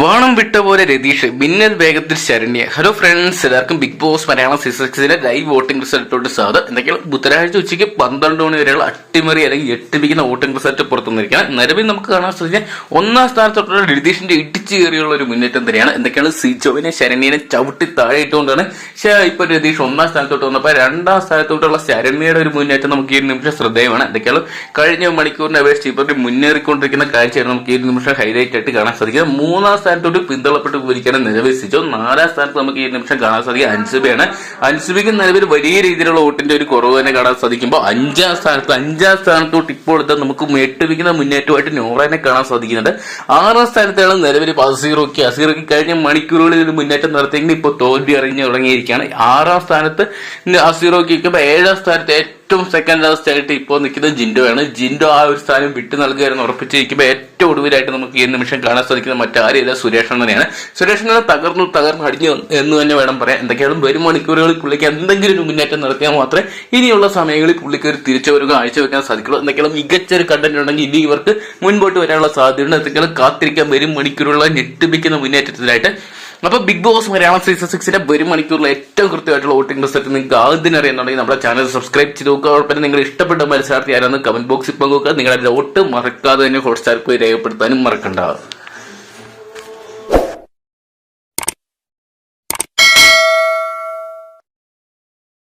വാണം വിട്ട പോലെ രതീഷ് മിന്നൽ വേഗത്തിൽ ശരണ്യ. ഹലോ ഫ്രണ്ട്സ് എല്ലാവർക്കും ബിഗ് ബോസ് മലയാളം സീസൺ സിക്സിലെ ലൈവ് വോട്ടിംഗ് റിസൾട്ടോട് സ്വാഗതം എന്തൊക്കെയാണ്? ബുധനാഴ്ച ഉച്ചയ്ക്ക് പന്ത്രണ്ട് മണി വരെയുള്ള അട്ടിമറി അല്ലെങ്കിൽ എട്ടിപ്പിക്കുന്ന വോട്ടിംഗ് റിസൾട്ട് പുറത്തു വന്നിരിക്കുകയാണ് നിലവിൽ നമുക്ക് കാണാൻ സാധിച്ച ഒന്നാം സ്ഥാനത്തോട്ടുള്ള രതീഷിന്റെ ഇടിച്ചു കയറിയുള്ള ഒരു മുന്നേറ്റം തന്നെയാണ്. എന്തൊക്കെയാണ്? സിജോവിനെ ശരണ്യനെ ചവിട്ടി താഴെ ഇട്ടുകൊണ്ടാണ് ഇപ്പൊ രതീഷ് ഒന്നാം സ്ഥാനത്തോട്ട് വന്നപ്പോൾ രണ്ടാം സ്ഥാനത്തോട്ടുള്ള ശരണ്യയുടെ ഒരു മുന്നേറ്റം നമുക്ക് ഈ നിമിഷം ശ്രദ്ധേയമാണ്. എന്തൊക്കെയാണ്? കഴിഞ്ഞ മണിക്കൂറിനെ അപേക്ഷിച്ച് ഇപ്പോൾ മുന്നേറിക്കൊണ്ടിരിക്കുന്ന കാഴ്ചയാണ് നമുക്ക് ഈ നിമിഷം ഹൈലൈറ്റ് ആയിട്ട് കാണാൻ സാധിക്കുന്നത്. മൂന്നാം സ്ഥാനത്തോട്ട് പിന്തള്ളപ്പെട്ട് നിലവിൽ സിജോ നാലാം സ്ഥാനത്ത് നമുക്ക് ഈ നിമിഷം കാണാൻ സാധിക്കും അൻസുബയാണ്. അൻസുബയ്ക്ക് നിലവിൽ വലിയ രീതിയിലുള്ള വോട്ടിന്റെ ഒരു കുറവ് തന്നെ കാണാൻ സാധിക്കുമ്പോൾ അഞ്ചാം സ്ഥാനത്ത് അഞ്ചാം സ്ഥാനത്തോട്ട് ഇപ്പോൾ എടുത്താൽ നമുക്ക് എട്ടുപിക്കുന്ന മുന്നേറ്റമായിട്ട് നോറനെ കാണാൻ സാധിക്കുന്നുണ്ട്. ആറാം സ്ഥാനത്താണ് നിലവിൽ അസീറോക്കി അസീറോക്കി കഴിഞ്ഞ മണിക്കൂറുകളിൽ ഒരു മുന്നേറ്റം നടത്തിയെങ്കിൽ ഇപ്പോൾ തോൽവി അറിഞ്ഞു തുടങ്ങിയിരിക്കുകയാണ്. ആറാം സ്ഥാനത്ത് അസീറോക്കി ഏഴാം സ്ഥാനത്ത് ഏറ്റവും സെക്കൻഡ് ആയിട്ട് ഇപ്പോൾ നിൽക്കുന്നത് ജിൻഡോ ആണ് ജിൻഡോ ആ ഒരു സ്ഥാനം വിട്ടു നൽകുകയായിരുന്നു ഉറപ്പിച്ചിരിക്കുമ്പോൾ ഏറ്റവും ഒടുവിലായിട്ട് നമുക്ക് ഈ നിമിഷം കാണാൻ സാധിക്കുന്ന മറ്റാരുമില്ല സുരേഷൻ തന്നെയാണ്. സുരേഷൻ തകർന്നു തകർന്നു അടിഞ്ഞു എന്ന് തന്നെ വേണം പറയാം എന്തൊക്കെയാണ് വരും മണിക്കൂറുകളിൽ പുള്ളിക്ക് എന്തെങ്കിലും ഒരു മുന്നേറ്റം നടത്തിയാൽ മാത്രമേ ഇനിയുള്ള സമയങ്ങളിൽ പുള്ളിക്ക് ഒരു തിരിച്ചു വരിക കാഴ്ചവെക്കാൻ സാധിക്കുള്ളൂ. എന്തൊക്കെയാണ് മികച്ച ഒരു കണ്ടന്റ് ഉണ്ടെങ്കിൽ ഇനി ഇവർക്ക് മുൻപോട്ട് വരാനുള്ള സാധ്യതയുണ്ട്. എന്തൊക്കെയാണ് കാത്തിരിക്കാൻ വരും മണിക്കൂറുകളെ ഞെട്ടിപ്പിക്കുന്ന മുന്നേറ്റത്തിലായിട്ട് അപ്പൊ ബിഗ് ബോസ് മലയാളം സീസൺ സിക്സിന്റെ വരും മണിക്കൂറിൽ ഏറ്റവും കൃത്യമായിട്ടുള്ള വോട്ടിംഗ് റിസൾട്ട് നിങ്ങൾക്ക് ആദ്യം അറിയുന്നുണ്ടെങ്കിൽ നമ്മുടെ ചാനൽ സബ്സ്ക്രൈബ് ചെയ്ത് നോക്കുക. അതോടൊപ്പം നിങ്ങൾ ഇഷ്ടപ്പെട്ട മത്സരാർത്ഥി ആരാന്ന് കമന്റ് ബോക്സിൽ പങ്കുവെക്കുക. നിങ്ങളുടെ വോട്ട് മറക്കാതെ തന്നെ ഹോട്ട്സ്റ്റാർക്ക് പോയി രേഖപ്പെടുത്താനും മറക്കണ്ട.